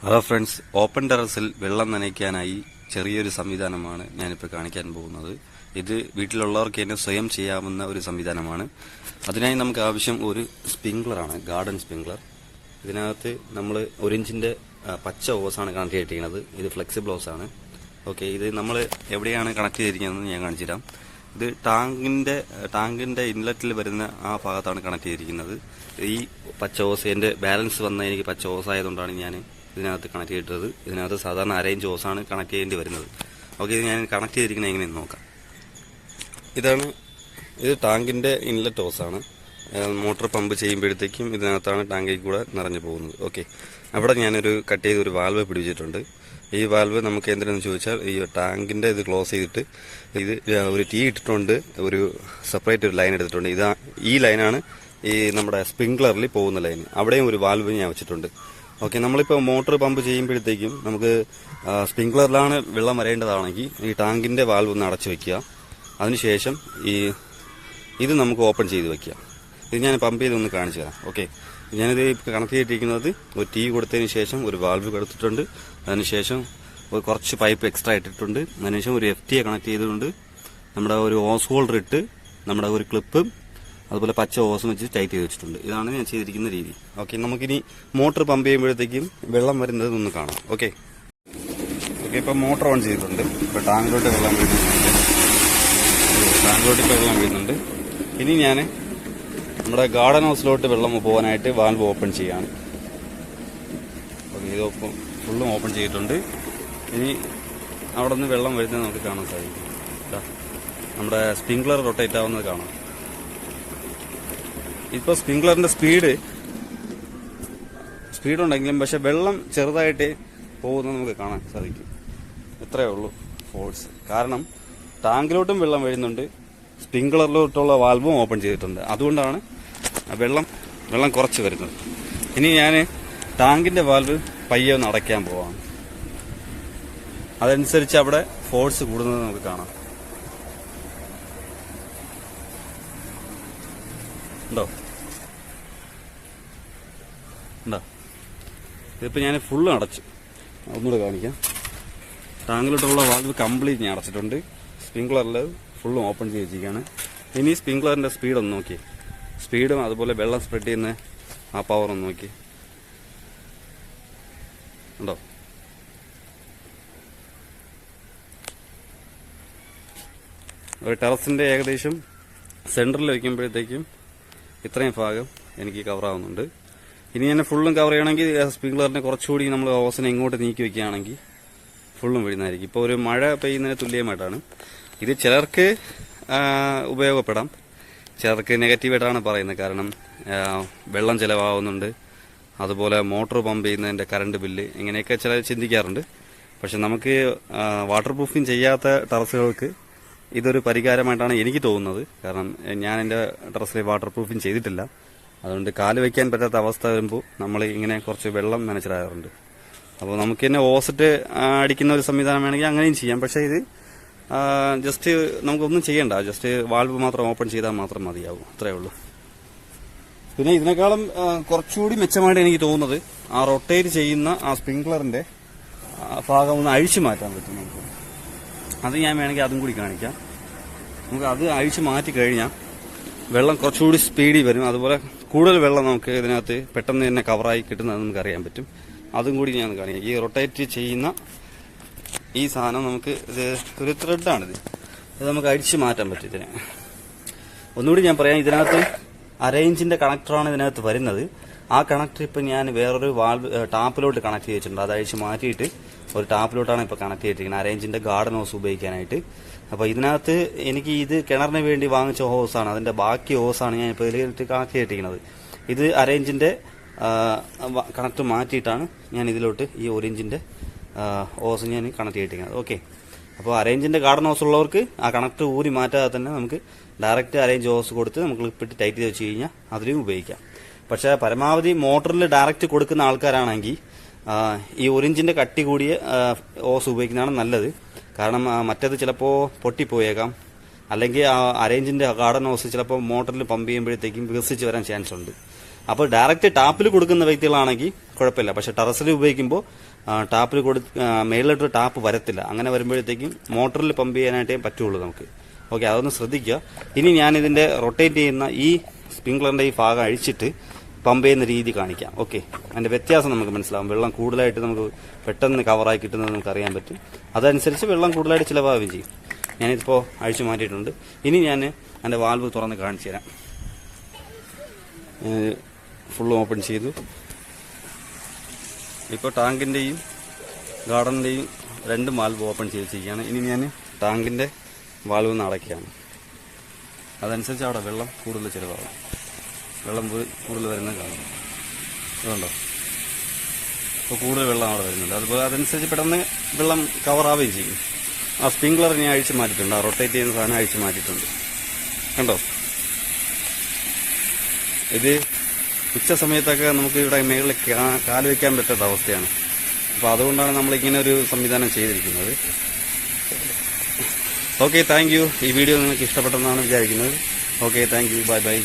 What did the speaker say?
Hello friends open ടെറസിൽ വെള്ളം നനയ്ക്കാനായി ചെറിയൊരു സംവിധാനമാണ് ഞാനിപ്പോൾ കാണിക്കാൻ പോകുന്നത്. ഇത് വീട്ടിലുള്ളവർക്ക് തന്നെ സ്വയം ചെയ്യാവുന്ന ഒരു സംവിധാനമാണ്. അതിനായി നമുക്ക് ആവശ്യം ഒരു സ്പ്രിംഗ്ലറാണ് ഗാർഡൻ സ്പ്രിംഗ്ലർ ഇതിനകത്ത് നമ്മൾ ഒരിഞ്ചിന്റെ പച്ച ഓസാണ് കണക്ട് ചെയ്തിരിക്കുന്നത് ഇത് ഫ്ലെക്സിബിൾ ഓസാണ് ഓക്കെ ഇത് നമ്മൾ എവിടെയാണ് കണക്ട് ചെയ്തിരിക്കുന്നത് ഞാൻ കാണിച്ചു തരാം ഇത് ടാങ്കിന്റെ ടാങ്കിന്റെ ഇൻലെറ്റിൽ വരുന്ന ആ ഭാഗത്താണ് കണക്ട് ചെയ്തിരിക്കുന്നത്. ഈ പച്ച ഓസ് എന്റെ ബാലൻസ് വന്ന എനിക്ക് പച്ച ഓസ് ആയതുകൊണ്ടാണ് ഞാൻ ഇതിനകത്ത് കണക്ട് ചെയ്തിട്ടത്. ഇതിനകത്ത് സാധാരണ അരയിഞ്ച് ഓസാണ് കണക്ട് ചെയ്യേണ്ടി വരുന്നത്. ഓക്കെ ഇത് ഞാൻ കണക്ട് ചെയ്തിരിക്കുന്നത് എങ്ങനെയെന്ന് നോക്കാം. ഇതാണ് ഇത് ടാങ്കിന്റെ ഇൻലെറ്റ് ഓസാണ് മോട്ടോർ പമ്പ് ചെയ്യുമ്പോഴത്തേക്കും ഇതിനകത്താണ് ടാങ്കിൽ കൂടെ നിറഞ്ഞു പോകുന്നത്. ഓക്കെ അവിടെ ഞാനൊരു കട്ട് ചെയ്ത് ഒരു വാൽവ് പിടിച്ചിട്ടുണ്ട് ഈ വാൽവ് നമുക്ക് എന്തിനാന്ന് ചോദിച്ചാൽ ഈ ടാങ്കിന്റെ ഇത് ക്ലോസ് ചെയ്തിട്ട് ഇത് ഒരു ടീ ഇട്ടിട്ടുണ്ട്. ഒരു സെപ്പറേറ്റ് ഒരു ലൈൻ എടുത്തിട്ടുണ്ട്. ഇതാ ഈ ലൈനാണ് ഈ നമ്മുടെ സ്പ്രിംഗ്ലറിൽ പോകുന്ന ലൈൻ അവിടെയും ഒരു വാൽവ് ഞാൻ വെച്ചിട്ടുണ്ട്. ഓക്കെ നമ്മളിപ്പോൾ മോട്ടോർ പമ്പ് ചെയ്യുമ്പോഴത്തേക്കും നമുക്ക് സ്പ്രിംഗ്ലറിലാണ് വെള്ളം വരേണ്ടതാണെങ്കിൽ ഈ ടാങ്കിന്റെ വാൽവ് ഒന്ന് അടച്ചു വെക്കുക. അതിനുശേഷം ഈ ഇത് നമുക്ക് ഓപ്പൺ ചെയ്ത് വെക്കുക. ഇത് ഞാൻ പമ്പ് ചെയ്ത് ഒന്ന് കാണിച്ചു തരാം. ഓക്കെ ഞാനിത് കണക്ട് ചെയ്തിരിക്കുന്നത് ഒരു ടീ കൊടുത്തതിന് ശേഷം ഒരു വാൽവ് കൊടുത്തിട്ടുണ്ട്. അതിനുശേഷം ഒരു കുറച്ച് പൈപ്പ് എക്സ്ട്രാ ഇട്ടിട്ടുണ്ട്. അതിനുശേഷം ഒരു എഫ് ടിയെ കണക്ട് ചെയ്തിട്ടുണ്ട് നമ്മുടെ ഒരു ഓസ് ഹോൾഡർ ഇട്ട് നമ്മുടെ ഒരു ക്ലിപ്പും അതുപോലെ പച്ച ഓസും വെച്ച് ടൈറ്റ് ചെയ്ത് വെച്ചിട്ടുണ്ട്. ഇതാണ് ഞാൻ ചെയ്തിരിക്കുന്ന രീതി. ഓക്കെ നമുക്കിനി മോട്ടർ പമ്പ് ചെയ്യുമ്പോഴത്തേക്കും വെള്ളം വരുന്നത് ഒന്ന് കാണാം. ഓക്കെ. ഓക്കെ ഇപ്പം മോട്ടർ ഓൺ ചെയ്തിട്ടുണ്ട്. ഇപ്പം ടാങ്കിലോട്ട് വെള്ളം വീഴുന്നുണ്ട്. ടാങ്കിലോട്ട് വെള്ളം വീഴുന്നുണ്ട്. ഇനി ഞാൻ നമ്മുടെ ഗാർഡൻ ഹൗസിലോട്ട് വെള്ളം പോകാനായിട്ട് വാൽവ് ഓപ്പൺ ചെയ്യാണ്. ഓക്കെ ഇത് ഫുള്ളും ഓപ്പൺ ചെയ്തിട്ടുണ്ട്. ഇനി അവിടെ നിന്ന് വെള്ളം വരുന്നത് നമുക്ക് കാണാൻ സാധിക്കും. നമ്മുടെ സ്പ്രിംഗ്ലർ റൊട്ടേറ്റ് ആവുന്നത് കാണാം. ഇപ്പൊ സ്പ്രിംഗ്ലറിന്റെ സ്പീഡ് സ്പീഡ് ഉണ്ടെങ്കിലും പക്ഷെ വെള്ളം ചെറുതായിട്ട് പോകുന്നത് നമുക്ക് കാണാൻ സാധിക്കും. ഇത്രയേ ഉള്ളൂ ഫോഴ്സ്. കാരണം ടാങ്കിലോട്ടും വെള്ളം വരുന്നുണ്ട് സ്പ്രിംഗ്ലറിലോട്ടുള്ള വാൽവും ഓപ്പൺ ചെയ്തിട്ടുണ്ട്. അതുകൊണ്ടാണ് വെള്ളം വെള്ളം കുറച്ച് വരുന്നത്. ഇനി ഞാൻ ടാങ്കിന്റെ വാൽവ് പയ്യെ ഒന്ന് അടയ്ക്കാൻ പോവാണ്. അതനുസരിച്ച് അവിടെ ഫോഴ്സ് കൂടുന്നത് നമുക്ക് കാണാം. ഉണ്ടോ? ഇതിപ്പോൾ ഞാൻ ഫുൾ അടച്ചു. ഒന്നുകൂടെ കാണിക്കാം. ടാങ്കിലോട്ടുള്ള വാൽവ് കംപ്ലീറ്റ് ഞാൻ അടച്ചിട്ടുണ്ട്. സ്പ്രിംഗ്ലറിൽ ഫുള്ളും ഓപ്പൺ ചെയ്ത് വെച്ചിരിക്കുകയാണ്. ഇനി സ്പ്രിംഗ്ലറിന്റെ സ്പീഡ് ഒന്ന് നോക്കി. സ്പീഡും അതുപോലെ വെള്ളം സ്പ്രെഡ് ചെയ്യുന്ന ആ പവർ ഒന്ന് നോക്കി. ഉണ്ടോ? ഒരു ടെറസിന്റെ ഏകദേശം സെന്ററിൽ വയ്ക്കുമ്പോഴത്തേക്കും ഇത്രയും ഭാഗം എനിക്ക് കവർ ആവുന്നുണ്ട്. ഇനി ഞാൻ ഫുള്ളും കവർ ചെയ്യണമെങ്കിൽ സ്പ്രിംഗ്ലറിനെ കുറച്ചുകൂടി നമ്മൾ ഓസിനെ ഇങ്ങോട്ട് നീക്കി വെക്കുകയാണെങ്കിൽ ഫുള്ളും വീഴുന്നതായിരിക്കും. ഇപ്പോൾ ഒരു മഴ പെയ്യുന്നതിന് തുല്യമായിട്ടാണ്. ഇത് ചിലർക്ക് ഉപയോഗപ്പെടാം. ചിലർക്ക് നെഗറ്റീവായിട്ടാണ് പറയുന്നത്. കാരണം വെള്ളം ചിലവാകുന്നുണ്ട്. അതുപോലെ മോട്ടോർ പമ്പ് ചെയ്യുന്നതിന്റെ കറണ്ട് ബില്ല് ഇങ്ങനെയൊക്കെ ചിലർ ചിന്തിക്കാറുണ്ട്. പക്ഷെ നമുക്ക് വാട്ടർ പ്രൂഫിങ് ചെയ്യാത്ത ടെറസുകൾക്ക് ഇതൊരു പരിഹാരമായിട്ടാണ് എനിക്ക് തോന്നുന്നത്. കാരണം ഞാൻ എന്റെ ടെറസിൽ വാട്ടർ പ്രൂഫിങ് ചെയ്തിട്ടില്ല. അതുകൊണ്ട് കാൽ വയ്ക്കാൻ പറ്റാത്ത അവസ്ഥ വരുമ്പോൾ നമ്മൾ ഇങ്ങനെ കുറച്ച് വെള്ളം നനച്ചിടാറുണ്ട്. അപ്പോൾ നമുക്ക് തന്നെ ഓസിറ്റ് അടിക്കുന്ന ഒരു സംവിധാനം വേണമെങ്കിൽ അങ്ങനെയും ചെയ്യാം. പക്ഷേ ഇത് ജസ്റ്റ് നമുക്കൊന്നും ചെയ്യണ്ട. ജസ്റ്റ് വാൾവ് മാത്രം ഓപ്പൺ ചെയ്താൽ മാത്രം മതിയാവും. അത്രേ ഉള്ളൂ. പിന്നെ ഇതിനേക്കാളും കുറച്ചുകൂടി മെച്ചമായിട്ട് എനിക്ക് തോന്നുന്നത്. ആ റൊട്ടേറ്റ് ചെയ്യുന്ന ആ സ്പ്രിംഗ്ലറിന്റെ ആ, ഭാഗം ഒന്ന് അഴിച്ചു മാറ്റാൻ പറ്റും നമുക്ക്. അത് ഞാൻ വേണമെങ്കിൽ അതും കൂടി കാണിക്കാം. നമുക്ക് അത് അഴിച്ചു മാറ്റി കഴിഞ്ഞാൽ വെള്ളം കുറച്ചുകൂടി സ്പീഡിൽ വരും. അതുപോലെ കൂടുതൽ വെള്ളം നമുക്ക് ഇതിനകത്ത് പെട്ടെന്ന് തന്നെ കവറായി കിട്ടുന്നത് നമുക്ക് അറിയാൻ പറ്റും. അതും കൂടി ഞാൻ കാണിക്കാം. ഈ റൊട്ടേറ്റ് ചെയ്യുന്ന ഈ സാധനം നമുക്ക് ഇത് ഒരു ത്രെഡാണിത് ഇത് നമുക്ക് അടിച്ച് മാറ്റാൻ പറ്റും ഇതിനെ. ഒന്നുകൂടി ഞാൻ പറയാം ഇതിനകത്ത് അരയിഞ്ചിന്റെ കണക്ടറാണ് ഇതിനകത്ത് വരുന്നത്. ആ കണക്ടർ ഇപ്പോൾ ഞാൻ വേറൊരു വാൾവ് ടാപ്പിലോട്ട് കണക്ട് ചെയ്തിട്ടുണ്ട്. അത് അഴിച്ച് മാറ്റിയിട്ട് ഒരു ടാപ്പിലോട്ടാണ് ഇപ്പോൾ കണക്ട് ചെയ്തിരിക്കുന്നത്. അറേഞ്ചിന്റെ ഗാർഡൻ ഹോസ് ഉപയോഗിക്കാനായിട്ട്. അപ്പോൾ ഇതിനകത്ത് എനിക്ക് ഇത് കിണറിന് വേണ്ടി വാങ്ങിച്ച ഹോസാണ് അതിന്റെ ബാക്കി ഹോസാണ് ഞാൻ ഇപ്പോൾ ഇതിലേക്ക് കണക്ട് ചെയ്തിരിക്കുന്നത്. ഇത് അറേഞ്ചിന്റെ കണക്ട് മാറ്റിയിട്ടാണ് ഞാൻ ഇതിലോട്ട് ഈ ഒരു ഹോസ് ഞാൻ കണക്ട് ചെയ്തിരിക്കുന്നത്. ഓക്കെ അപ്പോൾ അറേഞ്ചിന്റെ ഗാർഡൻ ഹോസ് ഉള്ളവർക്ക് ആ കണക്ട് ഊരി മാറ്റാതെ തന്നെ നമുക്ക് ഡയറക്റ്റ് അറേഞ്ച് ഹോസ് കൊടുത്ത് നമുക്ക് ഇപ്പിട്ട് ടൈറ്റ് ചെയ്ത് വെച്ച് കഴിഞ്ഞാൽ അതിലും ഉപയോഗിക്കാം. പക്ഷേ പരമാവധി മോട്ടറിൽ ഡയറക്റ്റ് കൊടുക്കുന്ന ആൾക്കാരാണെങ്കിൽ ഈ ഒരിഞ്ചിന്റെ കട്ടി കൂടിയ ഓസ് ഉപയോഗിക്കുന്നതാണ് നല്ലത്. കാരണം മറ്റത് ചിലപ്പോൾ പൊട്ടിപ്പോയേക്കാം. അല്ലെങ്കിൽ ആ അറേഞ്ചിന്റെ ഗാർഡൻ ഹോസ് ചിലപ്പോൾ മോട്ടറിൽ പമ്പ് ചെയ്യുമ്പോഴത്തേക്കും വികസിച്ച് വരാൻ ചാൻസ് ഉണ്ട്. അപ്പോൾ ഡയറക്റ്റ് ടാപ്പിൽ കൊടുക്കുന്ന വ്യക്തികളാണെങ്കിൽ കുഴപ്പമില്ല. പക്ഷെ ടെറസിൽ ഉപയോഗിക്കുമ്പോൾ ടാപ്പിൽ കൊടു മേളിലോട്ട് ടാപ്പ് വരത്തില്ല. അങ്ങനെ വരുമ്പോഴത്തേക്കും മോട്ടറിൽ പമ്പ് ചെയ്യാനായിട്ടേ പറ്റുള്ളൂ നമുക്ക്. ഓക്കെ അതൊന്ന് ശ്രദ്ധിക്കുക. ഇനി ഞാൻ ഇതിന്റെ റൊട്ടേറ്റ് ചെയ്യുന്ന ഈ സ്പ്രിംഗ്ലറിന്റെ ഈ ഭാഗം അഴിച്ചിട്ട് പമ്പ് ചെയ്യുന്ന രീതി കാണിക്കാം. ഓക്കെ അതിന്റെ വ്യത്യാസം നമുക്ക് മനസ്സിലാവും. വെള്ളം കൂടുതലായിട്ട് നമുക്ക് പെട്ടെന്ന് കവറായി കിട്ടുന്നത് നമുക്ക് അറിയാൻ പറ്റും. അതനുസരിച്ച് വെള്ളം കൂടുതലായിട്ട് ചിലവാകുകയും ചെയ്യും. ഞാനിതിപ്പോൾ അഴിച്ചു മാറ്റിയിട്ടുണ്ട്. ഇനി ഞാൻ എന്റെ വാൽവ് തുറന്ന് കാണിച്ചു തരാം. ഫുൾ ഓപ്പൺ ചെയ്തു. ഇപ്പോൾ ടാങ്കിന്റെയും ഗാർഡനിന്റെയും രണ്ട് വാൽവ് ഓപ്പൺ ചെയ്ത് വെച്ചിരിക്കുകയാണ്. ഇനി ഞാൻ ടാങ്കിന്റെ വാൽവ് നടക്കുകയാണ് അതനുസരിച്ച് അവിടെ വെള്ളം കൂടുതൽ ചിലവാകും. വെള്ളം കൂടുതൽ വരുന്നത് കാണും. അതുകൊണ്ടോ? അപ്പോൾ കൂടുതൽ വെള്ളം അവിടെ വരുന്നുണ്ട്. അതുപോലെ അതനുസരിച്ച് പെട്ടെന്ന് വെള്ളം കവറാവുകയും ചെയ്യും. ആ സ്പ്രിംഗ്ലർ ഞാൻ അഴിച്ചു മാറ്റിയിട്ടുണ്ട്. ആ റൊട്ടേറ്റ് ചെയ്യുന്ന സാധനം അഴിച്ചു മാറ്റിയിട്ടുണ്ട്. കണ്ടോ? ഇത് ഉച്ച സമയത്തൊക്കെ നമുക്ക് ഇവിടെ മേളിൽ കാൽ വയ്ക്കാൻ പറ്റാത്ത അവസ്ഥയാണ്. അപ്പോൾ അതുകൊണ്ടാണ് നമ്മൾ ഇങ്ങനെ ഒരു സംവിധാനം ചെയ്തിരിക്കുന്നത്. ഓക്കെ താങ്ക് ഈ വീഡിയോ നിങ്ങൾക്ക് ഇഷ്ടപ്പെട്ടെന്നാണ് വിചാരിക്കുന്നത്. Okay thank bye bye